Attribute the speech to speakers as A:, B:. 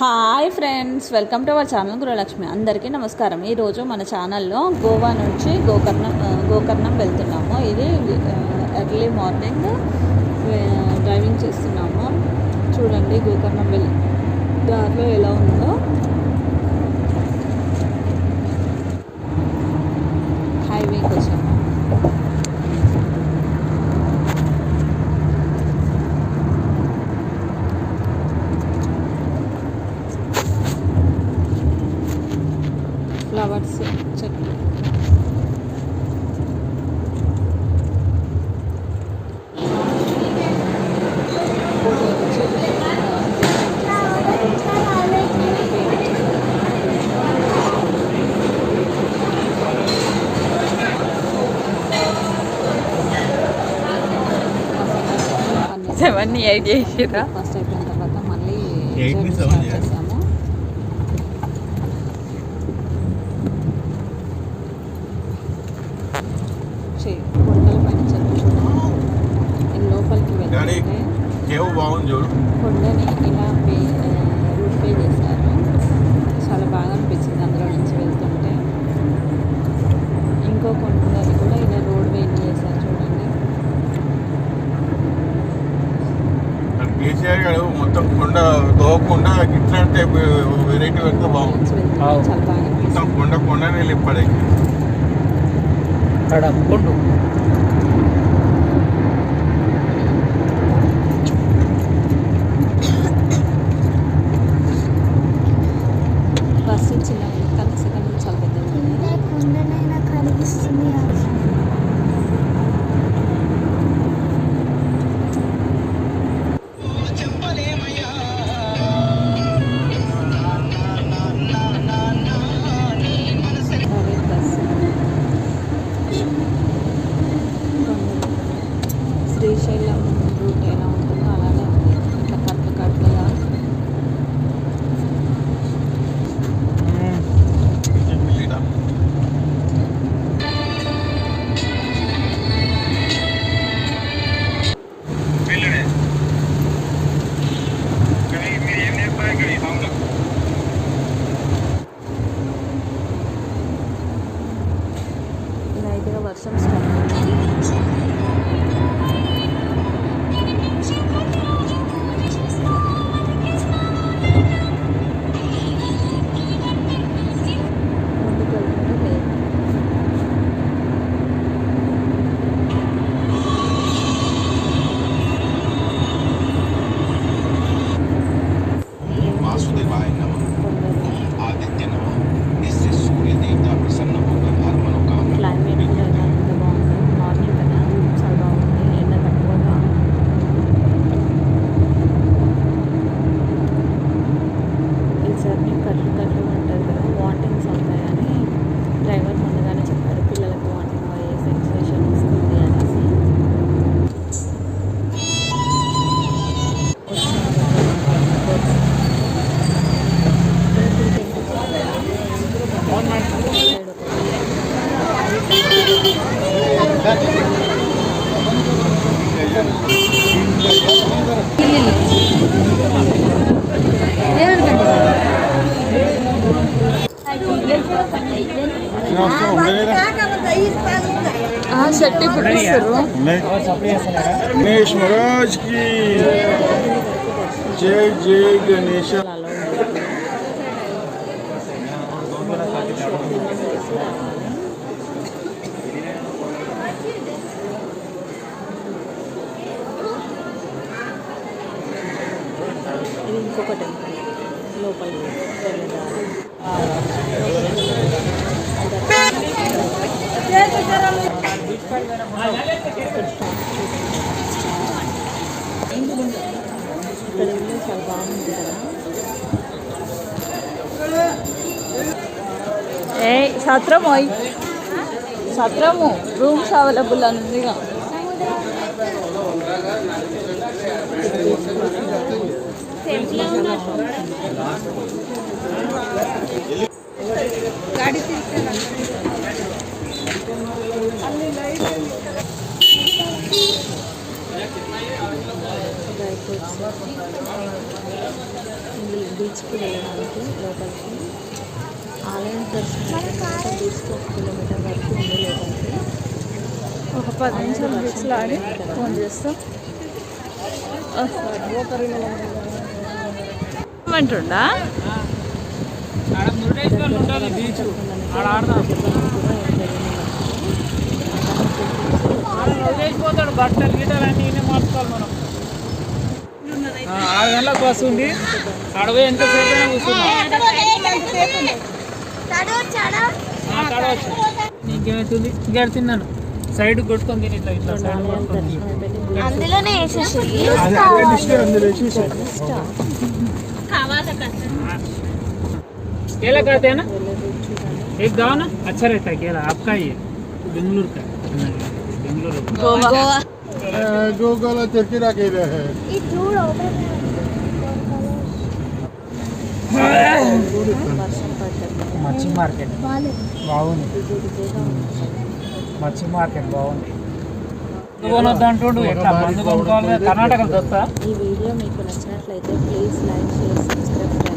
A: Hi friends welcome to our channel Gruhalakshmi అందరికీ నమస్కారం. ఈరోజు మన ఛానల్లో గోవా నుంచి గోకర్ణం గోకర్ణం వెళ్తున్నాము. ఇది ఎర్లీ మార్నింగ్ డ్రైవింగ్ చేస్తున్నాము. చూడండి గోకర్ణం వెళ్ళి దారిలో ఎలా ఉందో.
B: సెవెన్ ఎయిట్ చేసిరా
A: ఫస్ట్ అయిపోయిన తర్వాత మళ్ళీ
C: చేయాలి.
A: చేసాము కొండల పైన చెట్లు లోపలికి
C: చూడు.
A: కొండని ఇలా
C: అక్కడ కేసీఆర్ గారు మొత్తం కొండ తోకుండా ఇట్లాంటి వెరైటీ పెడితే బాగుంది
A: నుంచి వెళ్తుంటే
B: అవును.
A: చాలా బాగా
C: మొత్తం
A: అనిపిస్తుంది
C: కొండ కొండనే లేపడే
B: అక్కడ
A: ಶೆಟ್ಟಿ ಪುಟ್ಟೇಶ್ವರು ಗಣೇಶ್ ಮಹಾರಾಜ್ ಕಿ ಜೈ ಜೈ ಗಣೇಶ
C: గణేష్
A: ఇంకొక టెంపుల్ లోపలికి ఇక్కడ ఇల్లు చాలా బాగుంది కదా ఏ సత్రము సత్రము. రూమ్స్ అవైలబుల్ అని ఉందిగా. డ్రై ఫ్రూట్స్ బీచ్కి వెళ్ళడానికి లోపలికి ఆలయం దర్శనం బీచ్కి ఒక కిలోమీటర్ వరకు ఉంది లోపలికి
B: ఒక పది నిమిషాలు బీచ్లో ఆడి ఫోన్ చేస్తాం. ఏమంటుండా?
D: పోతాడు బట్టలు గీటలు అన్ని ఈయనే మార్చుకోవాలి మనం. ఆ, ఆరు గంటలకు బస్సు ఉంది. అడవి ఎంతసేపు అయినా కూర్చున్నాం. నీకేమవుతుంది ఇంకా తిన్నాను? సైడ్ కొట్టుకొని తిని ఇట్లా ఇట్లా సైడ్ కొట్టుకొని తిని.
E: అందులోనే వేసేసి.
D: केला कहते हैं ना एक गाँव ना अच्छा रहता है केला आपका ही है बेंगलुरु का बेंगलुरु
B: గోవా
C: గోగోలో తెరికిరాకేదే
E: ఈ చూడు
A: వర్షం పడ్డది
D: మచ్చి మార్కెట్ బాగుంది మచ్చి మార్కెట్ బాగుంది ఎట్లా? మందు కొనుక్కోవాలి కర్ణాటక దొస్తా
A: ఈ వీడియో మీకు నచ్చినట్లయితే ప్లీజ్ లైక్ షేర్ సబ్స్క్రైబ్